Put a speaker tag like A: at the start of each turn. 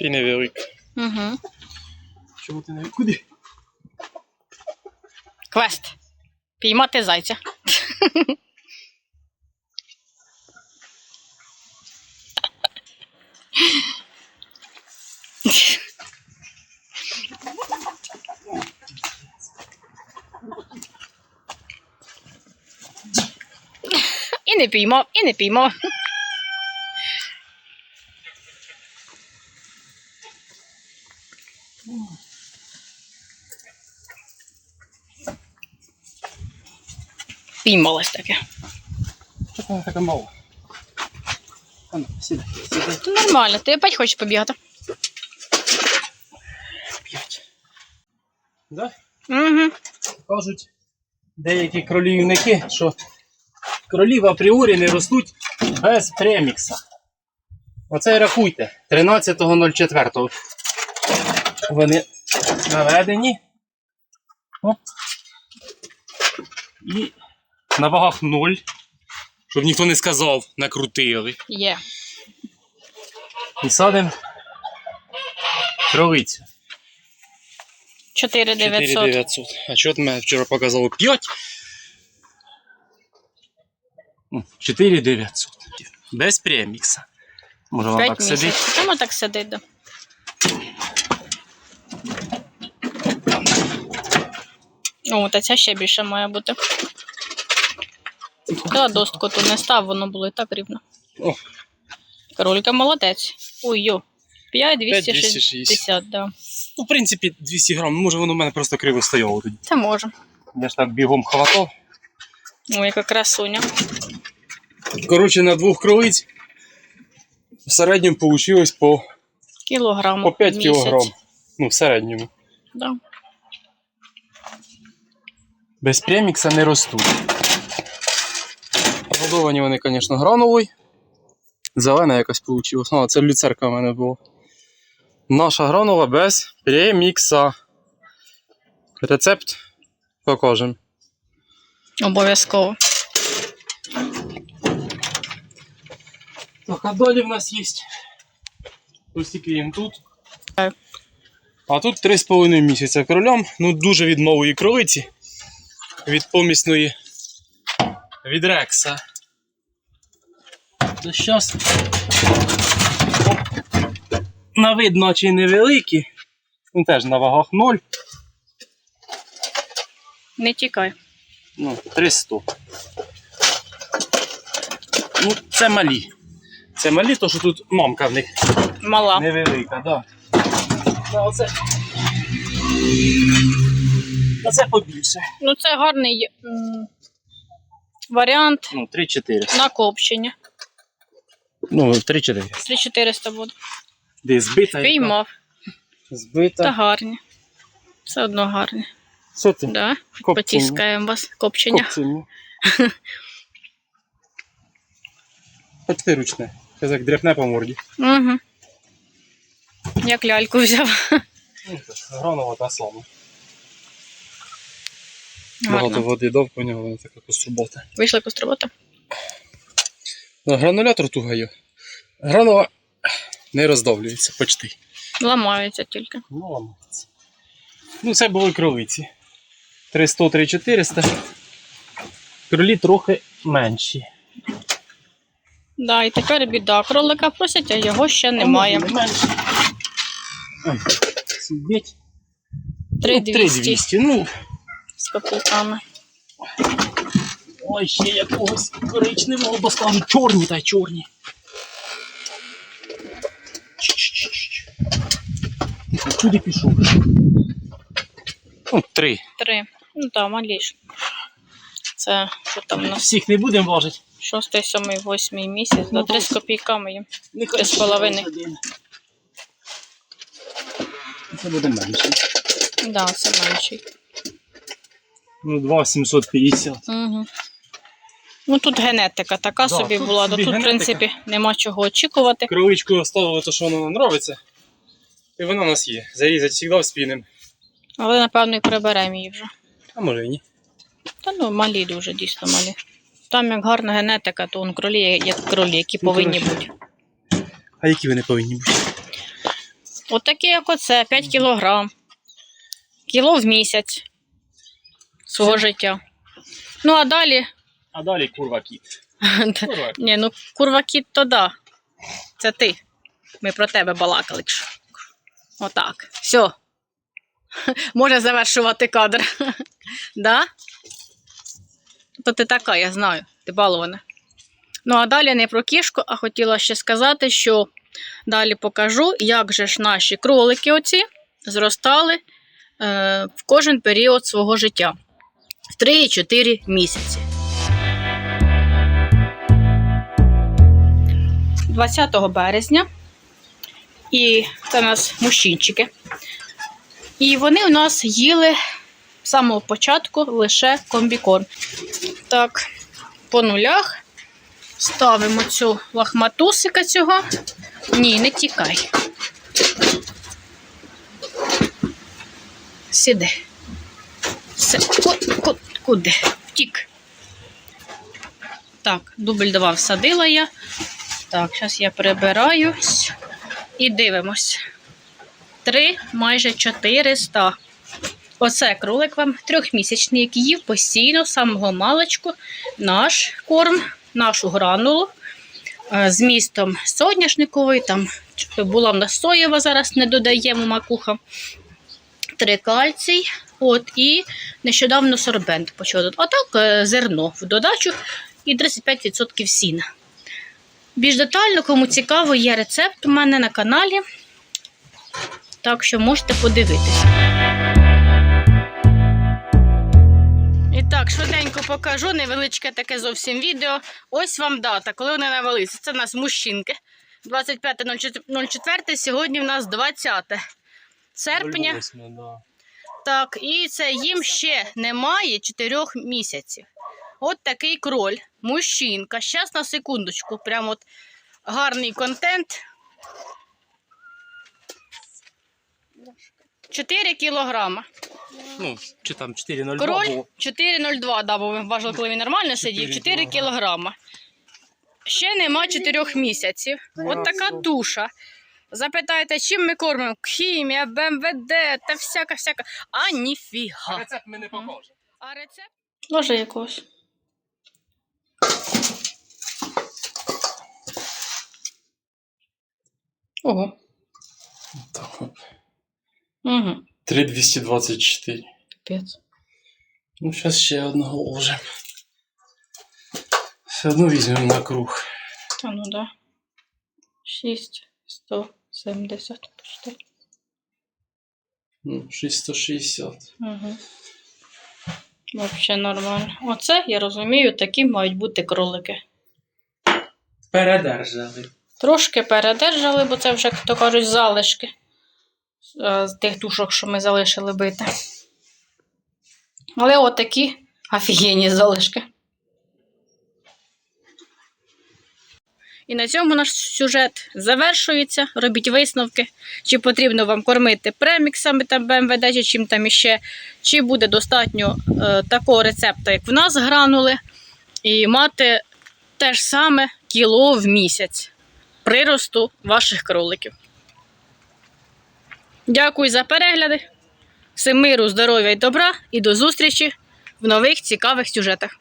A: Ще й невелика.
B: Угу.
A: Чому ти не куди?
B: Квест. Піймати зайця. І не піймав, і не піймав. Піймалось таке.
A: Вона така мала? Ану, сідай, сідай.
B: То нормально, ти опять хочеш побігати.
A: П'ять. Да?
B: Угу.
A: Кажуть деякі кролівники, що кролів апріорі не ростуть без премікса. Оце і рахуйте. 13.04 вони наведені. Оп. І на вагах 0. Щоб ніхто не сказав, накрутили.
B: Є.
A: І садимо кролицю.
B: 4900.
A: 4900. А що ти мене вчора показало 5? 4900. Без премікса. Може вона так сидить?
B: Чому так сидить? Да? О, та ця ще більше має бути. Та достку тут не став, воно було і так рівно.
A: О.
B: Королька молодець. Ой, йо. 5
A: 260,
B: 260, да.
A: Ну, в принципі, 200 грам. Може воно в мене просто криво стояло тоді.
B: Це може.
A: Я ж так бігом хватав.
B: Ой, яка красуня.
A: Коротше, на двох кролиць в середньому вийшло по,
B: Кілограм.
A: по 5
B: в
A: кілограм. Ну, в середньому.
B: Да.
A: Без премікса не ростуть. Годовані вони, звісно, грановий. Зелена якась вийшла. А, це люцерка в мене була. Наша гранова без премікса. Рецепт покажемо.
B: Обов'язково.
A: Так, а далі в нас є. Ось тільки їм тут. А тут 3,5 місяця кролям. Ну, дуже від нової кролиці. Від помісної. Від Рекса. То щас. На вид, наче невеликі. Він теж на вагах 0.
B: Не тікай.
A: Ну, 300. Ну, це малі. Це малі, то що тут мамка в них
B: Мала.
A: невелика, да. Ну, оце. Оце побільше.
B: Ну, це гарний м, варіант
A: Ну, 3-4.
B: на копчення.
A: Ну, 3-4.
B: 3400 буде.
A: Де збита. яка?
B: Піймав.
A: Збита.
B: Та гарні. Все одно гарні.
A: Що ти?
B: Да?
A: Копчення.
B: Потіскаємо вас. Копчення.
A: Копціння. Хоч ти ручне. Це як дряпне по морді.
B: Угу. Як ляльку взяв.
A: Ну, це ж та сама. Багато води дав, по нього вона така кострубата.
B: Вийшли кострувати?
A: Ну, Гранулятор тугаю. Гранова не роздавлюється почти.
B: Ламаються тільки.
A: Ну, ламається. Ну, це були кролиці. 300-400. Кролі трохи менші.
B: Да, і тепер біда. Кролика просять, а його ще немає.
A: Ну, менші. Сидіть.
B: 3200
A: 3200. Ну,
B: з копійками.
A: ой, ще якогось коричневого достану. Чорні та чорні. Чш-чш-чш. Куди пішов? Ну, три.
B: Три. Ну так, маліш. Це що там у нас?
A: Всіх не будемо важити.
B: Шостий, сьомий, восьмий місяць,
A: Ну,
B: три з копійками.
A: Нехай
B: Три з половиною.
A: Це буде менше.
B: Да, це менший.
A: Ну, 2,750.
B: Угу. Ну тут генетика така
A: Да,
B: собі
A: тут
B: була,
A: собі
B: тут, в принципі, нема чого очікувати.
A: Кроличку оставили те, що воно нам подобається. І вона у нас є. Зарізати завжди спінем.
B: Але, напевно, і приберемо її вже.
A: А може і ні.
B: Та ну малі дуже, дійсно малі. Там як гарна генетика, то он кролі як кролі, які
A: Ну,
B: повинні
A: коротше.
B: бути.
A: А які вони повинні бути?
B: Отакі, як оце, 5 кілограм. Кіло в місяць свого життя. Ну, а далі.
A: А далі курва кіт. Курва.
B: Ні, ну курва кіт то да. Це ти. Ми про тебе балакали. Отак. Все. Може завершувати кадр. да? То ти така, я знаю, ти балована. Ну, а далі не про кішку, а хотіла ще сказати, що далі покажу, як же ж наші кролики оці зростали е, в кожен період свого життя. В 3-4 місяці. 20 березня. І це у нас мужчинчики. І вони у нас їли з самого початку лише комбікорм. Так, по нулях ставимо цю лахматусика цього. Ні, не тікай. Сиди. Все. Ку- ку- Куди? Втік. Так, дубль 2 всадила я. Так, зараз я прибираюсь і дивимось. Три, майже 400. Оце кролик вам трьохмісячний, який їв постійно, самого маличку, наш корм, нашу гранулу е, з містом соняшниковий, там була в нас соєва, зараз не додаємо макуха. Три кальцій. От, і нещодавно сорбент почав. А е, зерно в додачу і 35% сіна. Більш детально, кому цікаво, є рецепт у мене на каналі. Так що можете подивитися. І так, швиденько покажу, невеличке таке зовсім відео. Ось вам дата, коли вони навелися. Це в нас мужчинки. 25.04, сьогодні в нас 20 серпня. Так, і це їм ще немає 4 місяців. От такий кроль, мужчинка. Щас на секундочку, прям от гарний контент. 4 кілограма.
A: Ну, чи там 4,02
B: Кроль
A: було.
B: 4,02, да, бо важливо, коли він нормально сидів,
A: 4
B: 4 кілограма. Ще нема 4 місяців. От така туша. Запитаєте, чим ми кормимо? Хімія, БМВД та всяка всяка. А ніфіга.
A: Рецепт ми не покажемо.
B: А рецепт? Ложи якогось. Ого.
A: Так, от.
B: Угу.
A: 3,224.
B: Капець.
A: Ну, зараз ще одного ложимо. Все одно візьмемо на круг.
B: Та ну да. 6, 170 почти.
A: Ну, 660.
B: Угу. Вообще нормально. Оце, я розумію, такі мають бути кролики.
A: Передержали.
B: Трошки передержали, бо це вже, як то кажуть, залишки е, з тих тушок, що ми залишили бити. Але отакі офігенні залишки. І на цьому наш сюжет завершується. Робіть висновки, чи потрібно вам кормити преміксами там БМВД, чи чим там іще, чи буде достатньо е, такого рецепту, як в нас гранули, і мати те ж саме кіло в місяць приросту ваших кроликів. Дякую за перегляди. Всім миру, здоров'я і добра і до зустрічі в нових цікавих сюжетах.